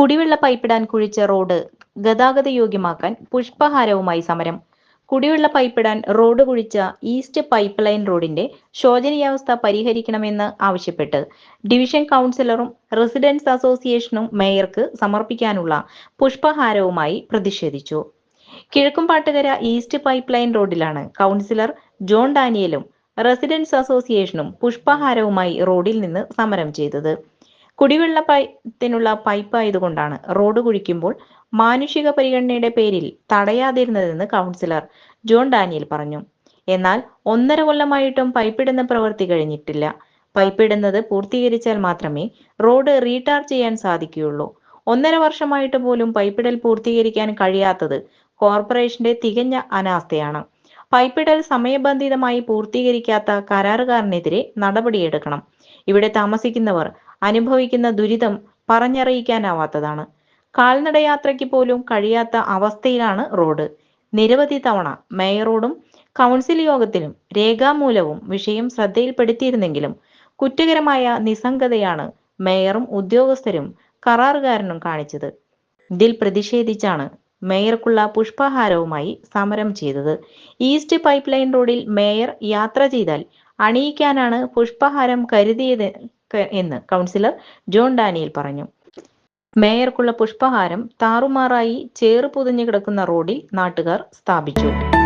കുടിവെള്ള പൈപ്പിടാൻ കുഴിച്ച റോഡ് ഗതാഗത യോഗ്യമാക്കാൻ പുഷ്പഹാരവുമായി സമരം. കുടിവെള്ള പൈപ്പിടാൻ റോഡ് കുഴിച്ച ഈസ്റ്റ് പൈപ്പ് ലൈൻ റോഡിന്റെ ശോചനീയാവസ്ഥ പരിഹരിക്കണമെന്ന് ആവശ്യപ്പെട്ട് ഡിവിഷൻ കൗൺസിലറും റെസിഡൻസ് അസോസിയേഷനും മേയർക്ക് സമർപ്പിക്കാനുള്ള പുഷ്പഹാരവുമായി പ്രതിഷേധിച്ചു. കിഴക്കുംപാട്ടുകര ഈസ്റ്റ് പൈപ്പ് ലൈൻ റോഡിലാണ് കൗൺസിലർ ജോൺ ഡാനിയലും റെസിഡൻസ് അസോസിയേഷനും പുഷ്പഹാരവുമായി റോഡിൽ നിന്ന് സമരം ചെയ്തത്. കുടിവെള്ള പൈത്തിനുള്ള പൈപ്പ് ആയതുകൊണ്ടാണ് റോഡ് കുഴിക്കുമ്പോൾ മാനുഷിക പരിഗണനയുടെ പേരിൽ തടയാതിരുന്നതെന്ന് കൗൺസിലർ ജോൺ ഡാനിയൽ പറഞ്ഞു. എന്നാൽ ഒന്നര കൊല്ലമായിട്ടും പൈപ്പിടുന്ന പ്രവൃത്തി കഴിഞ്ഞിട്ടില്ല. പൈപ്പിടുന്നത് പൂർത്തീകരിച്ചാൽ മാത്രമേ റോഡ് റീടാർ ചെയ്യാൻ സാധിക്കുകയുള്ളൂ. ഒന്നര വർഷമായിട്ട് പോലും പൈപ്പിടൽ പൂർത്തീകരിക്കാൻ കഴിയാത്തത് കോർപ്പറേഷന്റെ തികഞ്ഞ അനാസ്ഥയാണ്. പൈപ്പിടൽ സമയബന്ധിതമായി പൂർത്തീകരിക്കാത്ത കരാറുകാരനെതിരെ നടപടിയെടുക്കണം. ഇവിടെ താമസിക്കുന്നവർ അനുഭവിക്കുന്ന ദുരിതം പറഞ്ഞറിയിക്കാനാവാത്തതാണ്. കാൽനടയാത്രയ്ക്ക് പോലും കഴിയാത്ത അവസ്ഥയിലാണ് റോഡ്. നിരവധി തവണ മേയറോടും കൗൺസിൽ യോഗത്തിലും രേഖാമൂലവും വിഷയം ശ്രദ്ധയിൽപ്പെടുത്തിയിരുന്നെങ്കിലും കുറ്റകരമായ നിസ്സംഗതയാണ് മേയറും ഉദ്യോഗസ്ഥരും കരാറുകാരനും കാണിച്ചത്. ഇതിൽ പ്രതിഷേധിച്ചാണ് മേയർക്കുള്ള പുഷ്പഹാരവുമായി സമരം ചെയ്തത്. ഈസ്റ്റ് പൈപ്പ് ലൈൻ റോഡിൽ മേയർ യാത്ര ചെയ്താൽ അണിയിക്കാനാണ് പുഷ്പഹാരം കരുതിയത് എന്ന് കൗൺസിലർ ജോൺ ഡാനിയൽ പറഞ്ഞു. മേയർക്കുള്ള പുഷ്പഹാരം താറുമാറായി ചേറ് പൊതിഞ്ഞു കിടക്കുന്ന റോഡിൽ നാട്ടുകാർ സ്ഥാപിച്ചു.